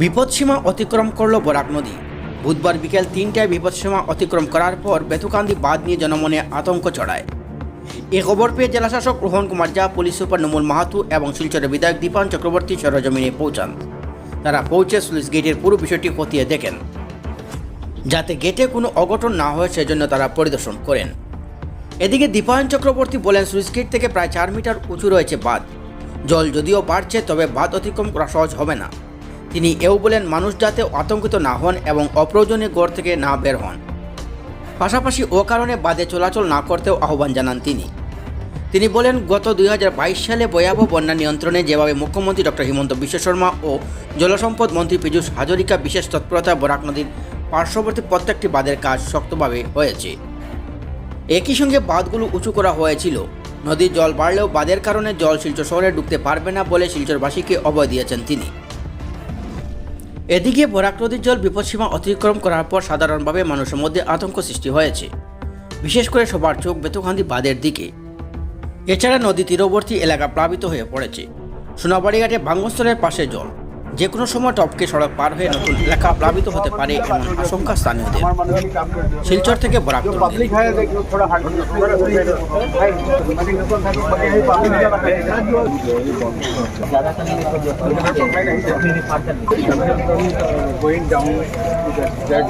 বিপদসীমা অতিক্রম করল বরাক নদী। বুধবার বিকেল তিনটায় বিপদসীমা অতিক্রম করার পর বেতুকান্দি বাঁধ নিয়ে জনমনে আতঙ্ক চড়ায় এ খবর পেয়ে জেলাশাসক রোহন কুমার জা পুলিশ সুপার নমুল মাহাতু এবং শিলচরের বিধায়ক দীপান চক্রবর্তী সরজমিনে পৌঁছান। তারা পৌঁছে স্লুইস গেটের পুরো বিষয়টি খতিয়ে দেখেন। যাতে গেটে কোনো অঘটন না হয়, সেজন্য তারা পরিদর্শন করেন। এদিকে দীপায়ন চক্রবর্তী বলেন সুইচ গেট থেকে প্রায় চার মিটার উঁচু রয়েছে বাঁধ। জল যদিও বাড়ছে, তবে বাঁধ অতিক্রম করা সহজ হবে না। তিনি এও বলেন, মানুষ যাতে আতঙ্কিত না হন এবং অপ্রয়োজনীয় গড় থেকে না বের হন। পাশাপাশি ও কারণে বাঁধে চলাচল না করতেও আহ্বান জানান তিনি। তিনি বলেন, গত দুই হাজার বাইশ সালে ভয়াবহ বন্যা নিয়ন্ত্রণে যেভাবে মুখ্যমন্ত্রী ডক্টর হিমন্ত বিশ্ব শর্মা ও জলসম্পদ মন্ত্রী পীযূষ হাজরিকা বিশেষ তৎপরতা বরাক নদীর পার্শ্ববর্তী প্রত্যেকটি বাঁধের কাজ শক্তভাবে হয়েছে। একই সঙ্গে বাঁধগুলো উঁচু করা হয়েছিল। নদীর জল বাড়লেও বাঁধের কারণে জল শিলচর শহরে ঢুকতে পারবে না বলে শিলচরবাসীকে অভয় দিয়েছেন তিনি। এদিকে বরাক নদীর জল বিপদসীমা অতিক্রম করার পর সাধারণভাবে মানুষের মধ্যে আতঙ্ক সৃষ্টি হয়েছে। বিশেষ করে সবার চোখ বেতুকান্দি বাঁধের দিকে। এছাড়া নদী তীরবর্তী এলাকা প্লাবিত হয়ে পড়েছে। সোনাবাড়িঘাটে ভাঙ্গস্থলের পাশে জল। যে কোনো সময় টপকে সড়ক পার হয়ে নতুন এলাকা প্লাবিত হতে পারে এমন আশঙ্কা স্থানীয়দের শিলচর থেকে বরাক তরুণী। going down to that, that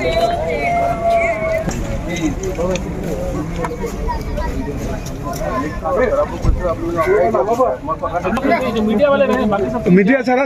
media ছাড়া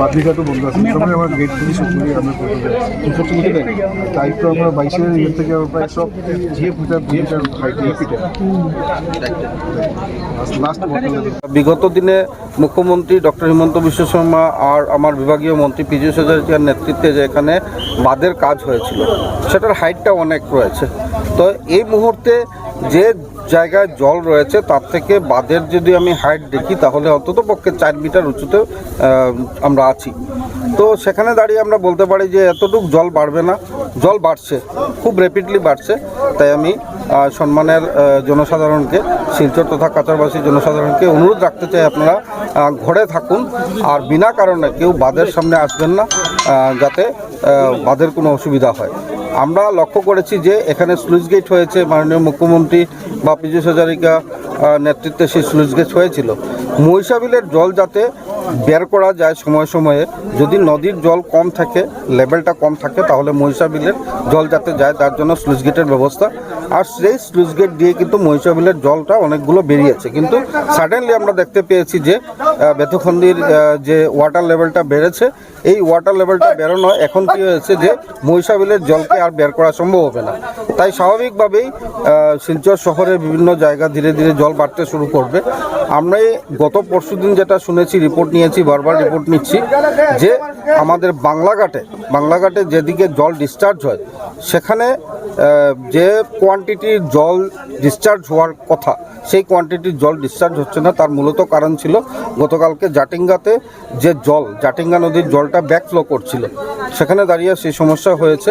বন্ধ আছে সময় আমার গেট করতে তাই তো আমরা বাইশের ইয়ে থেকে প্রায় সব যে ফুটার বিগত দিনে মুখ্যমন্ত্রী ডক্টর হিমন্ত বিশ্ব শর্মা আর আমার বিভাগীয় মন্ত্রী পীযূষ হাজারিকার নেতৃত্বে যে এখানে বাঁধের কাজ হয়েছিল সেটার হাইটটা অনেক রয়েছে। তো এই মুহূর্তে যে জায়গায় জল রয়েছে, তার থেকে বাঁধের যদি আমি হাইট দেখি, তাহলে অন্তত পক্ষে চার মিটার উঁচুতে আমরা আছি। তো সেখানে দাঁড়িয়ে আমরা বলতে পারি যে, এতটুকু জল বাড়বে না। জল বাড়ছে, খুব র্যাপিডলি বাড়ছে। তাই আমি সম্মানের জনসাধারণকে, শিলচর তথা কাচারবাসী জনসাধারণকে অনুরোধ রাখতে চাই আপনারা ঘরে থাকুন। আর বিনা কারণে কেউ বাঁধের সামনে আসবেন না যাতে বাঁধের কোনো অসুবিধা হয়। আমরা লক্ষ্য করেছি যে এখানে স্লুইস গেট হয়েছে, মাননীয় মুখ্যমন্ত্রী বা পীযুষ হাজারিকা নেতৃত্বে সেই স্লুইস গেট হয়েছিল। মহিষাবিলের জল যাতে বের করা যায় সময়ে সময়ে। যদি নদীর জল কম থাকে, লেভেলটা কম থাকে, তাহলে মহিষা বিলের জল যাতে যায়, তার জন্য স্লুইস গেটের ব্যবস্থা। আর সেই স্লুইস গেট দিয়ে কিন্তু মহিষা বিলের জলটা অনেকগুলো বেরিয়েছে। কিন্তু সাডেনলি আমরা দেখতে পেয়েছি যে বেতুখন্দির যে ওয়াটার লেভেলটা বেড়েছে, এই ওয়াটার লেভেলটা বেরোনো এখন কি হয়েছে যে মহিষা বিলের জলকে আর বের করা সম্ভব হবে না। তাই স্বাভাবিকভাবেই শিলচর শহরে বিভিন্ন জায়গা ধীরে ধীরে জল বাড়তে শুরু করবে। আমরা গত পরশুদিন যেটা শুনেছি রিপোর্ট নিয়েছি, বারবার রিপোর্ট নিচ্ছি যে আমাদের বাংলাঘাটে বাংলাঘাটে যেদিকে জল ডিসচার্জ হয়, সেখানে যে কোয়ান্টিটির জল ডিসচার্জ হওয়ার কথা, সেই কোয়ান্টিটির জল ডিসচার্জ হচ্ছে না, তার মূলত কারণ ছিল গতকালকে জাটিঙ্গাতে যে জল, জাটিঙ্গা নদীর জলটা ব্যাকফ্লো করছিল। সেখানে দাঁড়িয়ে সেই সমস্যা হয়েছে।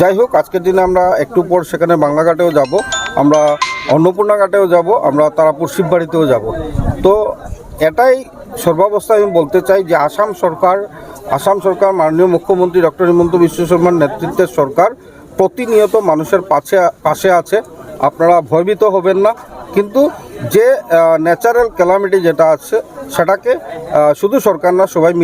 যাই হোক, আজকের দিনে আমরা একটু পর সেখানে বাংলাঘাটেও যাব, আমরা অন্নপূর্ণা ঘাটেও যাব, আমরা তারাপুর শিববাড়িতেও যাব। তো এটাই সর্বাবস্থায় আমি বলতে চাই যে আসাম সরকার আসাম সরকার মাননীয় মুখ্যমন্ত্রী ডক্টর হিমন্ত বিশ্ব শর্মার নেতৃত্বের সরকার প্রতিনিয়ত মানুষের পাশে পাশে আছে। আপনারা ভয়ভীত হবেন না। কিন্তু যে ন্যাচারাল ক্যালামিটি যেটা আছে, সেটাকে শুধু সরকার না, সবাই মিলে